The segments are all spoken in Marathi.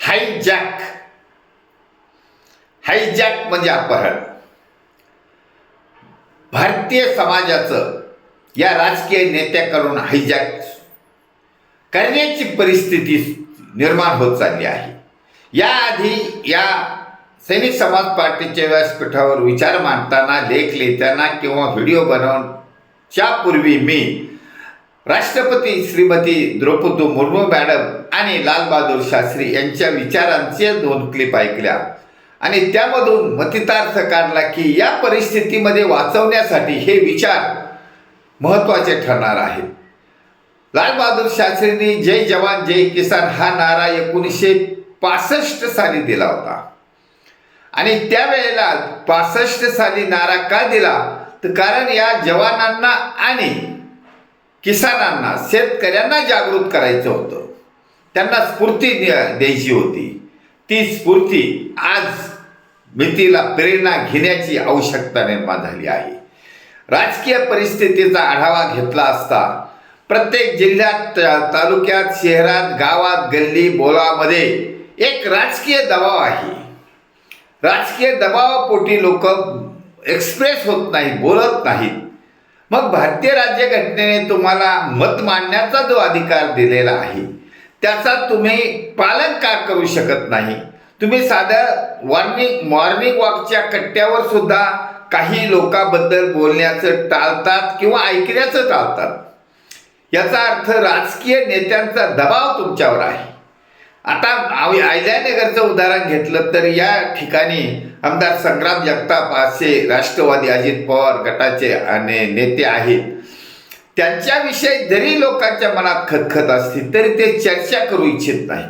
हायजॅक हायजॅक म्हणजे अपहरण. भारतीय समाजाचं या राजकीय नेत्याकडून हायजॅक करण्याची परिस्थिती निर्माण होत चालली आहे. याआधी या सैनिक समाज पार्टीच्या व्यासपीठावर विचार मांडताना लेख लिहिताना किंवा व्हिडिओ बनवण्याच्या पूर्वी मी राष्ट्रपती श्रीमती द्रौपदी मुर्मू मॅडम आणि लालबहादूर शास्त्री यांच्या विचारांचे दोन क्लिप ऐकल्या. आणि त्यामधून मतितार्थ काढला की या परिस्थितीमध्ये वाचवण्यासाठी हे विचार महत्त्वाचे ठरणार आहेत. लालबहादूर शास्त्रींनी जय जवान जय किसान हा नारा एकोणीसशे पासष्ट साली दिला होता. आणि त्यावेळेला पासष्ट साली नारा का दिला? तर कारण या जवानांना आणि किसानांना शेतकऱ्यांना जागृत करायचं होतं. त्यांना स्फूर्ती द्यायची होती. ती स्फूर्ती आज भीतीला प्रेरणा घेण्याची आवश्यकता निर्माण झाली आहे. राजकीय परिस्थितीचा आढावा घेतला असता प्रत्येक जिल्ह्यात तालुक्यात शहरात गावात गल्ली बोलामध्ये एक राजकीय दबाव आहे. राजकीय दबावापोटी लोक एक्सप्रेस होत नाहीत बोलत नाहीत. मग भारतीय राज्यघटनेने तुम्हाला मत मांडण्याचा जो अधिकार दिलेला आहे त्याचा तुम्ही पालन का करू शकत नाही? तुम्ही साधं वॉर्निंग मॉर्निंग वॉकच्या कट्ट्यावर सुद्धा काही लोकांबद्दल बोलण्याचं टाळतात किंवा ऐकण्याचं टाळतात. याचा अर्थ राजकीय नेत्यांचा दबाव तुमच्यावर आहे. आता आव- अहिल्यानगरचं उदाहरण घेतलं तर या ठिकाणी आमदार संग्राम जगताप असे राष्ट्रवादी अजित पवार गटाचे आणि नेते आहेत. त्यांच्याविषयी जरी लोकांच्या मनात खतखत असतील तरी ते चर्चा करू इच्छित नाही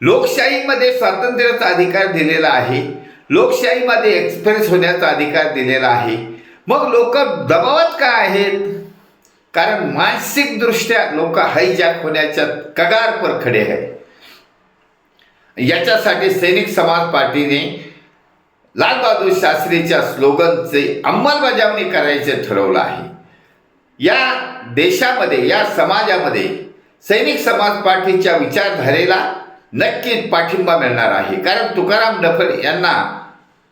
लोकशाहीमध्ये स्वातंत्र्याचा अधिकार दिलेला आहे. लोकशाहीमध्ये एक्सप्रेस होण्याचा अधिकार दिलेला आहे. मग लोक दबावात का आहेत? कारण मानसिकदृष्ट्या लोक हायजॅक होण्याच्या कगारपर खडे आहेत. याच्यासाठी सैनिक समाज पार्टीने लालबहादूर शास्त्रीच्या स्लोगनचे अंमलबजावणी करायचे ठरवलं आहे. या देशामध्ये या समाजामध्ये सैनिक समाज पार्टीच्या विचारधारेला नक्कीच पाठिंबा मिळणार आहे. कारण तुकाराम डफर यांना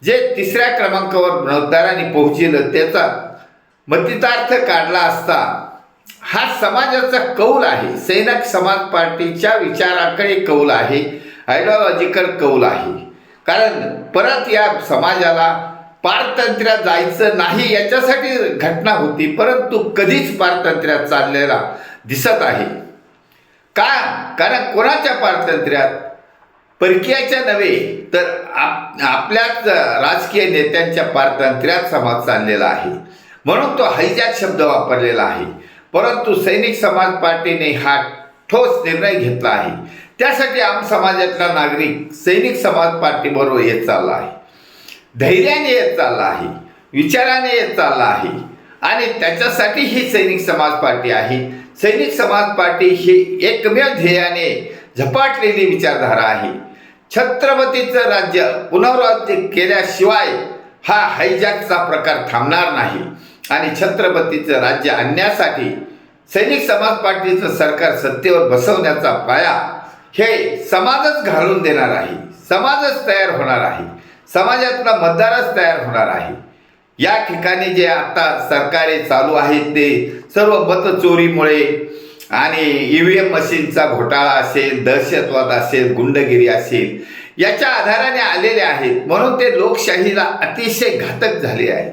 जे तिसऱ्या क्रमांकावर मतदारांनी पोहोचलं त्याचा मतितार्थ काढला असता हा समाजाचा कौल आहे. सैनिक समाज पार्टीच्या विचाराकडे कौल आहे. आयडिओलॉजिकल कौल आहे. कारण परत या समाजाला पारतंत्र्यात जायचं नाही याच्यासाठी घटना होती परंतु कधीच पारतंत्र्यात चाललेला दिसत आहे. का? कारण कोणाच्या पारतंत्र्यात? परकीयाच्या नव्हे तर आप आपल्याच राजकीय नेत्यांच्या पारतंत्र्यात समाज चाललेला आहे. म्हणून तो हैजाक शब्द वापरलेला आहे. परंतु सैनिक समाज पार्टीने हा ठोस निर्णय घेतला आहे. त्यासाठी आम समाजातला नागरिक सैनिक समाज पार्टीबरोबर येत चालला आहे. धैर्याने येत चालला आहे. विचाराने येत चालला आहे. आणि त्याच्यासाठी ही सैनिक समाज पार्टी आहे. सैनिक समाज पार्टी ही एकमेव ध्येयाने झपाटलेली विचारधारा आहे. छत्रपतीचं राज्य पुनर्राज्य केल्याशिवाय हा हायजॅकचा प्रकार थांबणार नाही. आणि छत्रपतीचं राज्य आणण्यासाठी सैनिक समाज पार्टीचं सरकार सत्तेवर बसवण्याचा पाया हे समाजच घालून देणार आहे. समाजच तयार होणार आहे. समाजातला मतदारच तयार होणार आहे. या ठिकाणी जे आता सरकारे चालू आहेत ते सर्व मतचोरीमुळे आणि ई व्ही एम मशीनचा घोटाळा असेल दहशतवाद असेल गुंडगिरी असेल याच्या आधाराने आलेले आहेत. म्हणून ते लोकशाहीला अतिशय घातक झाले आहेत.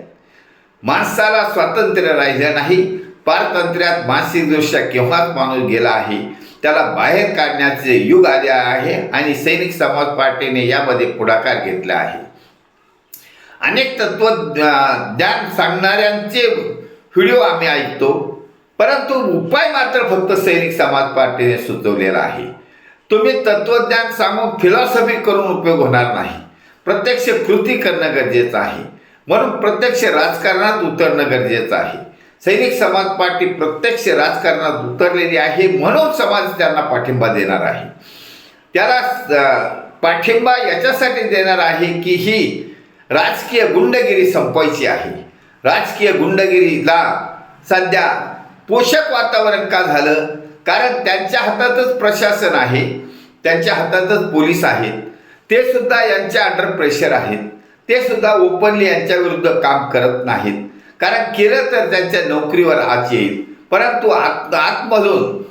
माणसाला स्वातंत्र्य राहिलं नाही. पारतंत्र्यात मानसिकदृष्ट्या केव्हाच माणूस गेला आहे? त्याला बाहेर काढण्याचे युग आले आहे आणि सैनिक समाज पार्टीने यामध्ये पुढाकार घेतला आहे. अनेक तत्व ज्ञान सांगणाऱ्यांचे व्हिडिओ आम्ही ऐकतो परंतु उपाय मात्र फक्त सैनिक समाज पार्टीने सुचवलेला आहे. तुम्ही तत्वज्ञान सांगून फिलॉसॉफी करून उपयोग होणार नाही. प्रत्यक्ष कृती करणं गरजेचं आहे. म्हणून प्रत्यक्ष राजकारणात उतरणं गरजेचं आहे. सैनिक समाज पार्टी प्रत्यक्ष राजकारणात उतरलेली आहे म्हणून समाज त्यांना पाठिंबा देणार आहे. त्याला पाठिंबा याच्यासाठी देणार आहे की ही राजकीय गुंडगिरी संपवायची आहे. राजकीय गुंडगिरीला सध्या पोषक वातावरण का झालं? कारण त्यांच्या हातातच प्रशासन आहे त्यांच्या हातातच पोलीस आहेत. ते सुद्धा यांच्या अंडर प्रेशर आहेत. ते सुद्धा ओपनली यांच्याविरुद्ध काम करत नाहीत. कारण केलं तर त्यांच्या नोकरीवर आज येईल. परंतु आत आतमधून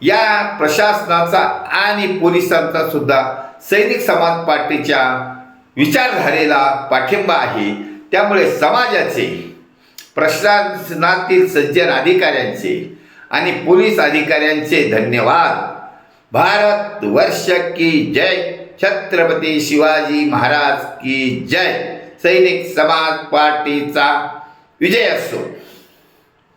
या प्रशासनाचा आणि पोलिसांचा सुद्धा सैनिक समाज पार्टीच्या विचारधारेला पाठिंबा आहे. त्यामुळे समाजाचे प्रशासनातील सज्जन अधिकाऱ्यांचे आणि पोलीस अधिकाऱ्यांचे धन्यवाद. भारत वर्ष की जय. छत्रपती शिवाजी महाराज की जय. सैनिक समाज पार्टीचा विजय असो